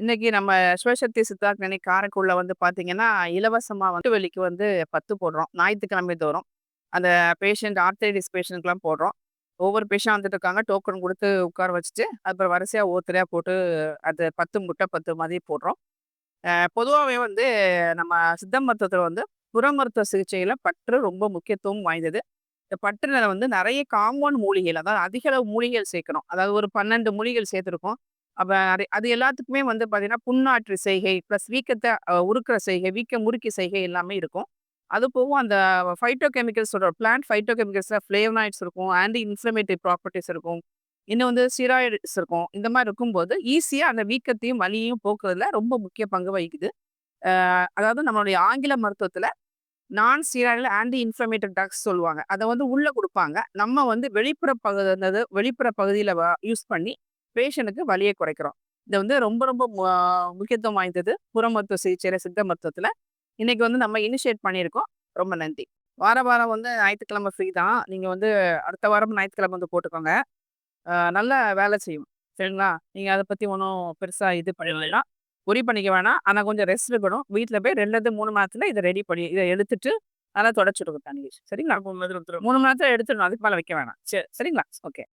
இன்னைக்கு நம்ம சிவசக்தி சித்தா கிளினிக் வந்து பார்த்தீங்கன்னா, இலவசமா வந்து வெளிக்கு வந்து 10 போடுறோம். ஞாயிற்றுக்கிழமை தோறும். அந்த பேஷண்ட் ஆர்த்ரைட்டிஸ் பேஷண்ட்க்குலாம் போடுறோம். ஒவ்வொரு பேஷண்ட் வந்துட்டு இருக்காங்க. டோக்கன் கொடுத்து உட்கார வச்சுட்டு, அப்புறம் வரிசையா ஒவ்வொருத்தரையா போட்டு அது பத்து முட்டை பத்து மாதிரி போடுறோம். பொதுவாகவே வந்து நம்ம சித்த மருத்துவத்தில் வந்து புற மருத்துவ சிகிச்சையில் பற்று ரொம்ப முக்கியத்துவம் வாய்ந்தது. இந்த பற்றுல வந்து நிறைய காம்பவுண்ட் மூலிகைகள், அதாவது அதிக அளவு மூலிகைகள் சேர்க்கணும். அதாவது ஒரு 12 மூலிகைகள் சேர்த்துருக்கோம். அப்போ அது அது எல்லாத்துக்குமே வந்து பார்த்தீங்கன்னா, புண்ணாற்று செய்கை, ப்ளஸ் வீக்கத்தை உருக்கிற செய்கை, வீக்கம் முறுக்கி செய்கை எல்லாமே இருக்கும். அது போக அந்த ஃபைட்டோ கெமிக்கல்ஸ் சொல்கிற பிளான்ட் ஃபைட்டோ கெமிக்கல்ஸில் ஃப்ளேவனாய்ட்ஸ் இருக்கும், ஆன்டி இன்ஃப்ளமேட்டரி ப்ராப்பர்ட்டிஸ் இருக்கும். இன்னும் வந்து ஸ்டீராய்ட்ஸ் இருக்கும். இந்த மாதிரி இருக்கும்போது, ஈஸியாக அந்த வீக்கத்தையும், வலியையும் போக்குறதுல ரொம்ப முக்கிய பங்கு வகிக்குது. அதாவது நம்மளுடைய ஆங்கில மருத்துவத்தில் நான் ஸ்டீராய்டில் ஆன்டி இன்ஃப்ளமேட்டரி ட்ரக்ஸ் சொல்லுவாங்க. அதை வந்து உள்ளே கொடுப்பாங்க நம்ம வந்து வெளிப்புற பகுதி வெளிப்புற பகுதியில் வ யூஸ் பண்ணி பேஷண்ட்டுக்கு வலிய குறைக்கிறோம். இது வந்து ரொம்ப ரொம்ப முக்கியத்துவம் வாய்ந்தது. புற மருத்துவ சிகிச்சையில சித்த மருத்துவத்தில. இன்னைக்கு வந்து நம்ம இனிஷியேட் பண்ணியிருக்கோம். ரொம்ப நன்றி. வார வாரம் வந்து ஞாயித்துக்கிழமை ஃப்ரீ தான். நீங்க வந்து அடுத்த வாரம் ஞாயித்துக்கிழமை வந்து போட்டுக்கோங்க. நல்லா வேலை செய்யும். சரிங்களா? நீங்க அத பத்தி ஒண்ணும் பெருசா இது பண்ண வேணாம். ஒரி பண்ணிக்க வேணாம். ஆனா கொஞ்சம் ரெஸ்ட் இருக்கணும். வீட்ல போய் 2லருந்து 3 மணி நேரத்தில இத ரெடி பண்ணி இத எடுத்துட்டு நல்லா தொடச்சுடுங்க தண்ணி. சரிங்களா? 3 மணி நேரத்தில எடுத்துடணும். அதுக்கு மேல வைக்க வேணாம். சரி சரிங்களா? ஓகே.